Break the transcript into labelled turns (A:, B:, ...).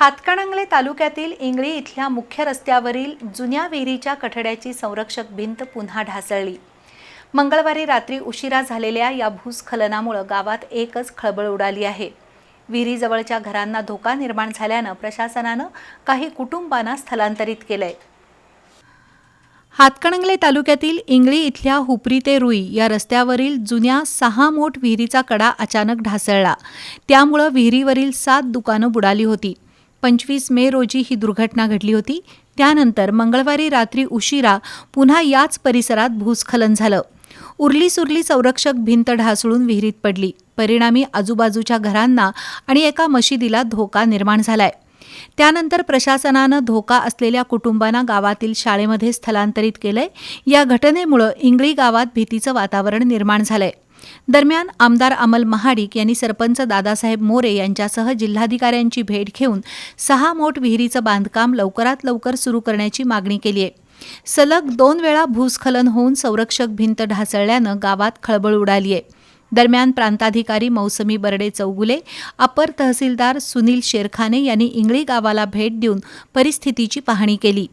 A: हातकणंगले तालुक्यातील इंगळी इथल्या मुख्य रस्त्यावरील जुन्या विहिरीच्या कठड्याची संरक्षक भिंत पुन्हा ढासळली. मंगळवारी रात्री उशिरा झालेल्या या भूस्खलनामुळं गावात एकच खळबळ उडाली आहे. विहिरीजवळच्या घरांना धोका निर्माण झाल्यानं प्रशासनानं काही कुटुंबांना स्थलांतरित केलंय. हातकणंगले तालुक्यातील इंगळी इथल्या हुपरी ते रुई या रस्त्यावरील जुन्या सहा मोठ विहिरीचा कडा अचानक ढासळला. त्यामुळं विहिरीवरील सात दुकानं बुडाली होती. पंचवीस मे रोजी ही दुर्घटना घडली होती. त्यानंतर मंगळवारी रात्री उशिरा पुन्हा याच परिसरात भूस्खलन झालं. उरली सुरली संरक्षक भिंत ढासळून विहिरीत पडली. परिणामी आजूबाजूच्या घरांना आणि एका मशिदीला धोका निर्माण झालाय. त्यानंतर प्रशासनानं धोका असलेल्या कुटुंबांना गावातील शाळेमध्ये स्थलांतरित केलंय. या घटनेमुळं इंगळी गावात भीतीचं वातावरण निर्माण झालंय. दरम्यान आमदार अमल महाडिक यांनी सरपंच दादासाहेब मोरे यांच्यासह जिल्हाधिकाऱ्यांची भेट घेऊन सहा मोठ विहिरीचं बांधकाम लवकरात लवकर सुरू करण्याची मागणी केली आहे. सलग दोन वेळा भूस्खलन होऊन संरक्षक भिंत ढासळल्यानं गावात खळबळ उडाली आहे. दरम्यान प्रांताधिकारी मौसमी बर्डे चौगुले अपर तहसीलदार सुनील शेरखाने यांनी इंगळी गावाला भेट देऊन परिस्थितीची पाहणी केली.